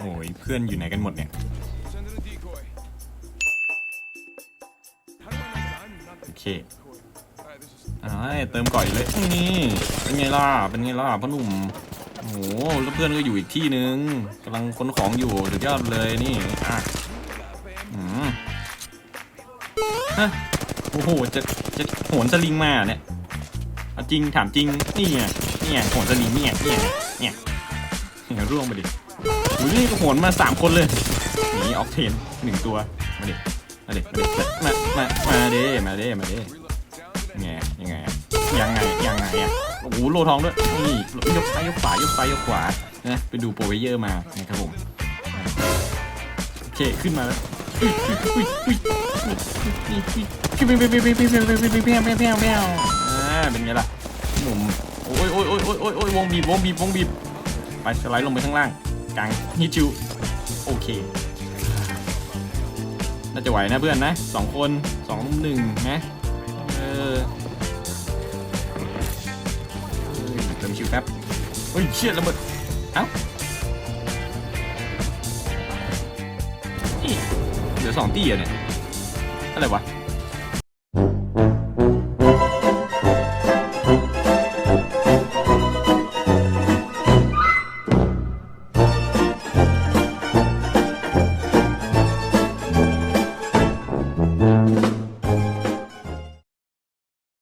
โอ้ยเพื่อนอยู่ไหนกันหมดเนี่ย โอเคอ่าเติมก่อยเลยนี่เป็นไงล่ะ เป็นไงล่ะพ่อหนุ่มโอ้โหแล้วเพื่อนก็อยู่อีกที่นึงกำลังขนของอยู่สุดยอดเลยนี่อะอืมฮะโอ้โหจะจะโหนสลิงมาเนี่ยจริงถามจริงนี่ไงนี่ไงโหนสลิงเนี่ยเนี่ยเนี่ย เนี่ยร่วงไปดิอุ้ยนี่ก็โหนมาสามคนเลยนี่ออกเทนหนึ่งตัว มาดิ มาดิ มาดิมามามาเด้มาเด้มาเด้ reload. Down to the ไงยังไงยังไงยังไงอะโอ้โหโลทองด้วยนี่ยกซ้ายยกขวายกซ้ายยกขวานะไปดูโปรเวเยอร์มานะครับผมโอเคขึ้นมาแล้วอุ้ยอุ้ยอุ้ยอุ้ยอุ้ยอุ้ยอุ้ยอุ้ยอุ้ยอุ้ยอุ้ยอุ้ยอุ้ยอุ้ยอุ้ยอุ้ยอุ้ยอุ้ยอ่าเป็นไงล่ะหนุ่มโอ้ยโอ้ยโอ้ยโอ้ยโอ้ยโอ้ยวงบีบวงบีบวงบีบ ไปสไลด์ลงไปข้างล่างกลางฮิจิวโอเค น่าจะไหวนะเพื่อนนะสองคนสองลุมหนึ่งนะเออเติมคิวแป๊บเฮ้ยเชี่ยระเบิดเอ้าเหลือสองตี้อะเนี่ยอะไรวะ